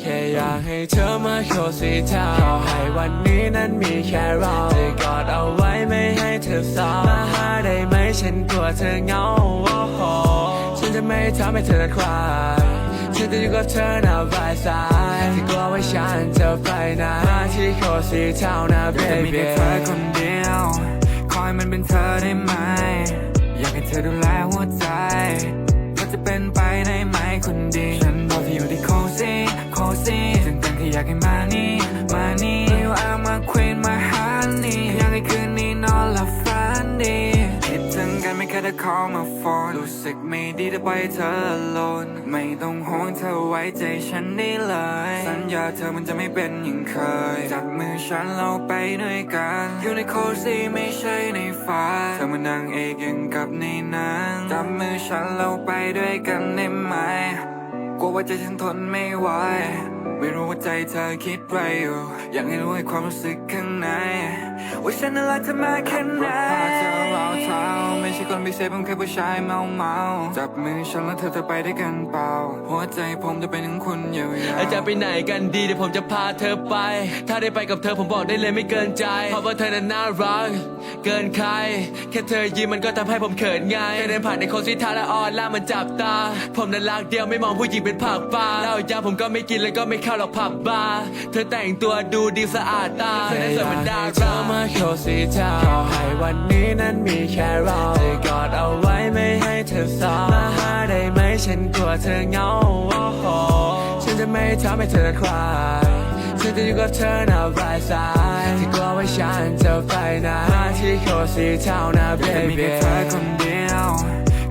แค่อยากให้เธอมาโชว์สีเทาให้วันนี้นั้นมีแค่เราจะกอดเอาไว้ไม่ให้เธอเศร้ามาหาได้ไหมฉันกลัวเธอเหงาโอ้โหฉันจะไม่ทำให้เธอคลายฉันจะอยู่กับเธอหน้าบายสายที่กลัวว่าฉันจะไปนะที่โคตรสีเทานะอยากจะมี baby แค่เธอคนเดียว คอยมันเป็นเธอได้ไหม อยากให้เธอดูแลหัวใจว่าจะเป็นไปได้ไหมคนดี โคซี่จึงกันแค่อยากให้มานี่ มานี่ You are my queen my honey อยากให้คืนนี้นอนหลับฝันดีคิดถึงกันไม่แค่ได้ call my phone รู้สึกไม่ดีแต่ปล่อยให้เธอ alone ไม่ต้องห่วงเธอไว้ใจฉันได้เลย สัญญาเธอมันจะไม่เป็นอย่างเคย จับมือฉันเราไปด้วยกัน อยู่ในโคซี่ไม่ใช่ในฝันเธอมานั่งเอกอย่างกับในหนังจับมือฉันเราไปด้วยกันได้ไหมก ลัวว่าใจฉันทนไม่ไหว ไม่รู้ว่าใจเธอคิดไรอยู่ อยากให้รู้ให้ความรู้สึกข้างใน ว่าฉันน่ารักเธอมากแค่ไหน พาเธอเราเท้าไม่ใช่คนพิเศษผมแค่ผู้ชายเมาเมาจับมือฉันแล้วเธอจะไปด้วยกันเปล่า หัวใจผมจะเป็นของคุณยาวๆแล้วจะไปไหนกันดีเดี๋ยวผมจะพาเธอไป ถ้าได้ไปกับเธอผมบอกได้เลยไม่เกินใจ เพราะว่าเธอนั้นน่ารัก เกินใคร แค่เธอยิ้มมันก็ทำให้ผมเขินไงแค่เดินผ่านในโคนสิทาและออนล่ามันจับตา ผมนั้นรักเดียวไม่มองผู้หญิงเป็นผักปลาเหล้ายาผมก็ไม่กินแล้วก็ไม่เข้าหรอกผับบาร์เธอแต่งตัวดูดีสะอาดตาเธอนั้นสวยเหมือนดารามาโชว์สีเทาให้วันนี้นั้นมีแค่เราช่วกอดเอาไว้ไม่ให้เธอเศร้ามาหาได้ไหมฉันกลัวเธอเงาโอ้โหฉันจะไม่ทำให้เธอคลายฉันจะอยู่กับเธอหน้าปลายสายที่กลัวว่าฉันจะไปไหนที่โคสีเท่านะเบบี้มีแค่เธอคนเดียว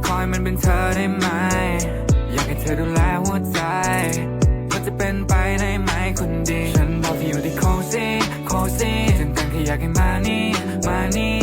คอยมันเป็นเธอได้ไหม อยากให้เธอดูแลหัวใจเธอจะเป็นไปได้ไหมคนดี ฉันบอกที่อยู่ที่โคสีโคสีฉันตั้งแค่อยากให้มานี่ มานี่